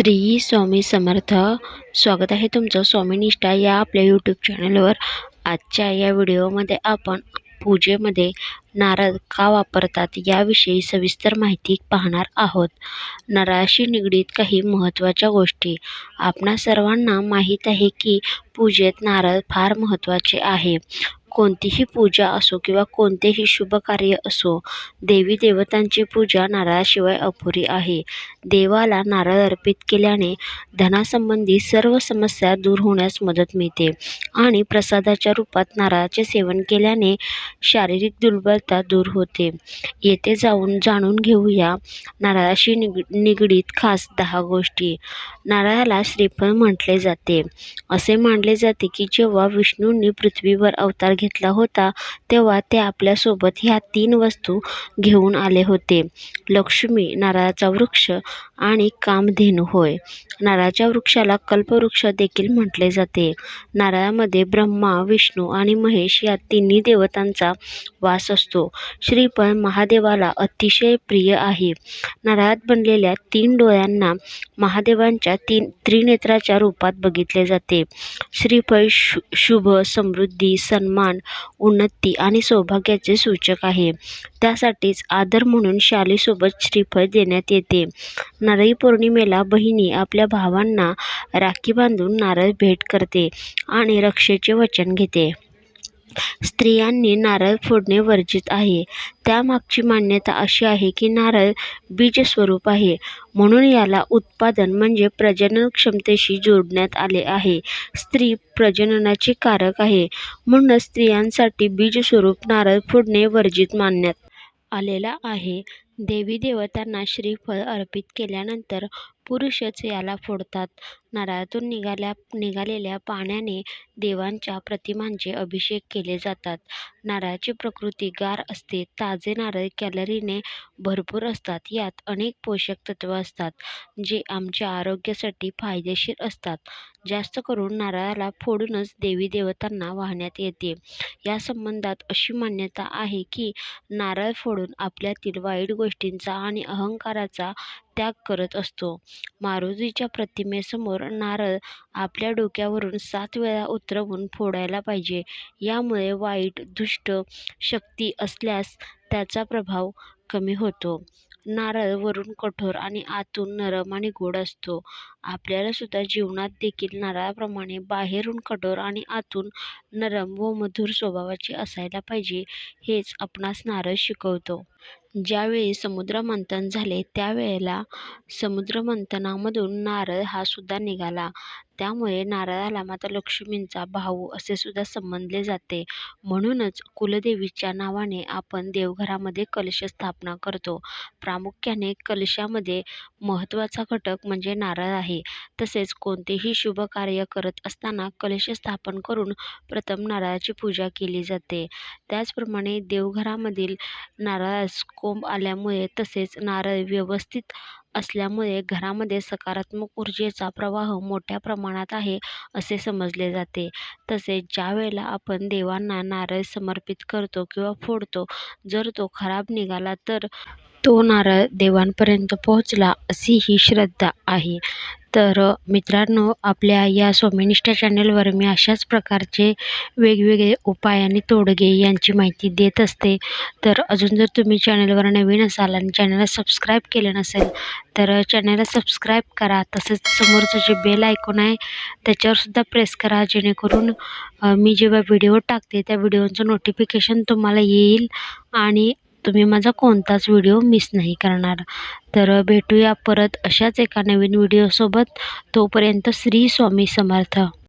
श्री स्वामी समर्थ. स्वागत आहे तुमचं स्वामीनिष्ठा या आपल्या यूट्यूब चॅनलवर आजच्या या व्हिडिओमध्ये आपण पूजेमध्ये नारळ का वापरतात याविषयी सविस्तर माहिती पाहणार आहोत. नारळाशी निगडीत काही महत्त्वाच्या गोष्टी. आपणा सर्वांना माहीत आहे की पूजेत नारळ फार महत्त्वाचे आहे. कोणतीही पूजा असो किंवा कोणतेही शुभ कार्य असो देवी देवतांची पूजा नारळाशिवाय अपुरी आहे. देवाला नारळ अर्पित केल्याने धनासंबंधी सर्व समस्या दूर होण्यास मदत मिळते आणि प्रसादाच्या रूपात नारळाचे सेवन केल्याने शारीरिक दुर्बलता दूर होते. येथे जाऊन जाणून घेऊया नारळाशी निग निगडीत खास दहा गोष्टी. नारळाला श्रीफळ म्हटले जाते. असे मानले जाते की जेव्हा विष्णूंनी पृथ्वीवर अवतार घेतला होता तेव्हा ते आपल्यासोबत ह्या तीन वस्तू घेऊन आले होते. लक्ष्मी नारळाचा वृक्ष आणि कामधेनू होय. नारळाच्या वृक्षाला कल्पवृक्ष देखील म्हटले जाते. नारळामध्ये ब्रह्मा विष्णू आणि महेश या तिन्ही देवतांचा वास असतो. श्रीफळ महादेवाला अतिशय प्रिय आहे. नारळात बनलेल्या तीन डोळ्यांना महादेवांच्या तीन त्रिनेत्राच्या रूपात बघितले जाते. श्रीफळ शु शुभ समृद्धी सन्मान उन्नती आणि सौभाग्याचे सूचक आहे. त्यासाठीच आदर म्हणून शालीसोबत श्रीफळ देण्यात येते. नारळी पौर्णिमेला बहिणी आपल्या भावांना राखी बांधून नारळ भेट करते आणि रक्षेचे वचन घेते. स्त्रियांनी नारळ फोडणे वर्जित आहे. त्यामागची मान्यता अशी आहे की नारळ बीजस्वरूप आहे. म्हणून याला उत्पादन म्हणजे प्रजनन क्षमतेशी जोडण्यात आले आहे. स्त्री प्रजननाचे कारक आहे. म्हणूनच स्त्रियांसाठी बीजस्वरूप नारळ फोडणे वर्जित मानण्यात आलेला आहे. देवी देवतांना श्रीफळ अर्पित केल्यानंतर पुरुषच याला फोडतात. नारळातून निघाल्या निघालेल्या पाण्याने देवांच्या प्रतिमांचे अभिषेक केले जातात. नारळाची प्रकृती गार असते. ताजे नारळ कॅलरीने भरपूर असतात. यात अनेक पोषक तत्व असतात जे आमच्या आरोग्यासाठी फायदेशीर असतात. जास्त करून नारळाला फोडूनच देवी देवतांना वाहण्यात येते. या संबंधात अशी मान्यता आहे की नारळ फोडून आपल्यातील वाईट गोष्टींचा आणि अहंकाराचा त्याग करत असतो. मारुतीच्या प्रतिमेसमोर नारळ आपल्या डोक्यावरून सात वेळा उतरवून फोडायला पाहिजे. यामुळे वाईट दुष्ट शक्ती असल्यास त्याचा प्रभाव कमी होतो. नारळ वरून कठोर आणि आतून नरम आणि गोड असतो. आपल्याला सुद्धा जीवनात देखील नारळाप्रमाणे बाहेरून कठोर आणि आतून नरम व मधुर स्वभावाचे असायला पाहिजे हेच आपणास नारळ शिकवतो. ज्यावेळी समुद्रमंथन झाले त्यावेळेला समुद्रमंथनामधून नारळ हा सुद्धा निघाला. त्यामुळे नारळाला माता लक्ष्मींचा भाऊ असे सुद्धा संबोधले जाते. म्हणूनच कुलदेवीच्या नावाने आपण देवघरामध्ये कलश स्थापना करतो. प्रामुख्याने कलशामध्ये महत्त्वाचा घटक म्हणजे नारळ आहे. तसेच कोणतेही शुभ कार्य करत असताना कलश स्थापन करून प्रथम नारळाची पूजा केली जाते. त्याचप्रमाणे देवघरामधील नारळास कोंब आल्यामुळे तसेच नारळ व्यवस्थित असल्यामुळे घरामध्ये सकारात्मक ऊर्जेचा प्रवाह मोठ्या प्रमाणात आहे असे समजले जाते. तसेच ज्या वेळेला आपण देवांना नारळ समर्पित करतो किंवा फोडतो जर तो खराब निघाला तर तो नारळ देवांपर्यंत पोहोचला अशी ही श्रद्धा आहे. तर मित्रांनो आपल्या या स्वामीनिष्ठा चॅनलवर मी अशाच प्रकारचे वेगवेगळे उपाय आणि तोडगे यांची माहिती देत असते. तर अजून जर तुम्ही चॅनलवर नवीन असाल आणि चॅनलला सबस्क्राईब केलं नसेल तर चॅनलला सबस्क्राईब करा. तसंच समोरचं जे बेल ऐकून आहे त्याच्यावरसुद्धा प्रेस करा. जेणेकरून मी जेव्हा व्हिडिओ टाकते त्या व्हिडिओचं नोटिफिकेशन तुम्हाला येईल आणि तुम्ही माझा कोणताच व्हिडिओ मिस नाही करणार. तर भेटूया परत अशाच एका नवीन व्हिडिओसोबत तोपर्यंत श्री स्वामी समर्थ.